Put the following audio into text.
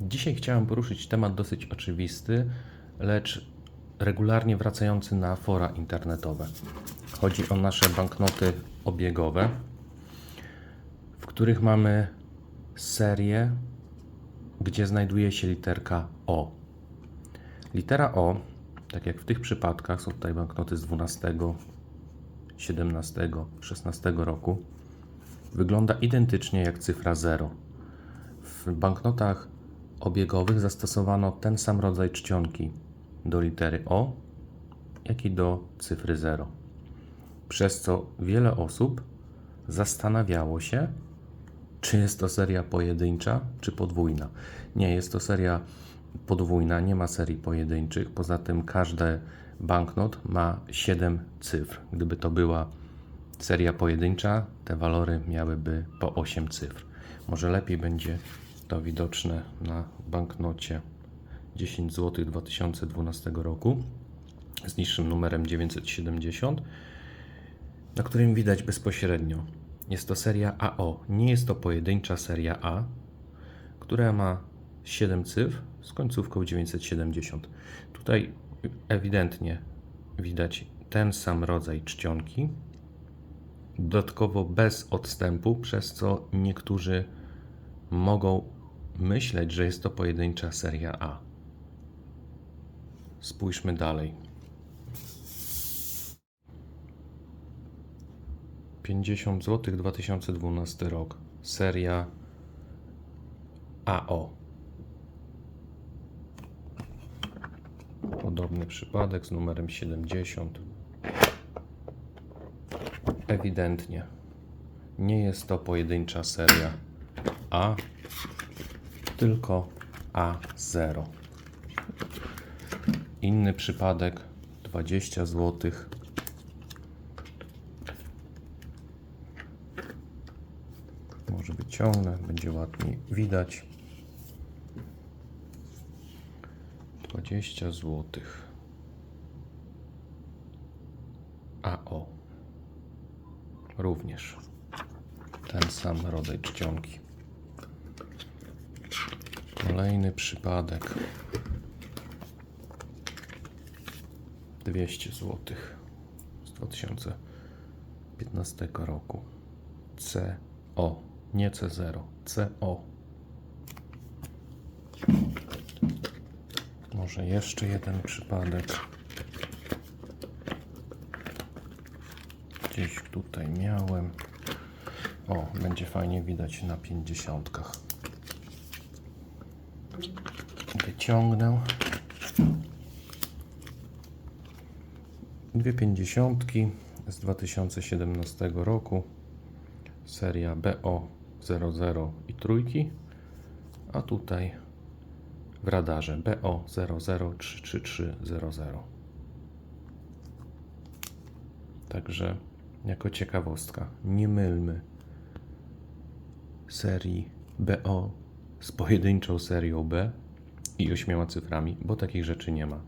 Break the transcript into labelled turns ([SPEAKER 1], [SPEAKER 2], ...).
[SPEAKER 1] Dzisiaj chciałem poruszyć temat dosyć oczywisty, lecz regularnie wracający na fora internetowe. Chodzi o nasze banknoty obiegowe, w których mamy serię, gdzie znajduje się literka O. Litera O, tak jak w tych przypadkach, są tutaj banknoty z 12, 17, 16 roku, wygląda identycznie jak cyfra 0. W banknotach obiegowych zastosowano ten sam rodzaj czcionki do litery O, jak i do cyfry 0. Przez co wiele osób zastanawiało się, czy jest to seria pojedyncza, czy podwójna. Nie, jest to seria podwójna, nie ma serii pojedynczych. Poza tym każdy banknot ma 7 cyfr. Gdyby to była seria pojedyncza, te walory miałyby po 8 cyfr. Może lepiej będzie to widoczne na banknocie 10 zł 2012 roku z niższym numerem 970, na którym widać bezpośrednio. Jest to seria AO. Nie jest to pojedyncza seria A, która ma 7 cyfr z końcówką 970. Tutaj ewidentnie widać ten sam rodzaj czcionki, dodatkowo bez odstępu, przez co niektórzy mogą myśleć, że jest to pojedyncza seria A. Spójrzmy dalej. 50 zł 2012 rok. Seria AO. Podobny przypadek z numerem 70. Ewidentnie nie jest to pojedyncza seria A, tylko A0. Inny przypadek 20 zł. Może wyciągnę, będzie ładniej widać. 20 zł. AO. Również ten sam rodzaj czcionki. Kolejny przypadek. 200 zł z 2015 roku. CO, nie C0, CO. Może jeszcze jeden przypadek. Gdzieś tutaj miałem. O, będzie fajnie widać na pięćdziesiątkach. Wyciągnę. Dwie pięćdziesiątki z 2017 roku. Seria BO00 i trójki. A tutaj w radarze BO003330. Także jako ciekawostka, nie mylmy serii BO z pojedynczą serią B i ośmioma cyframi, bo takich rzeczy nie ma.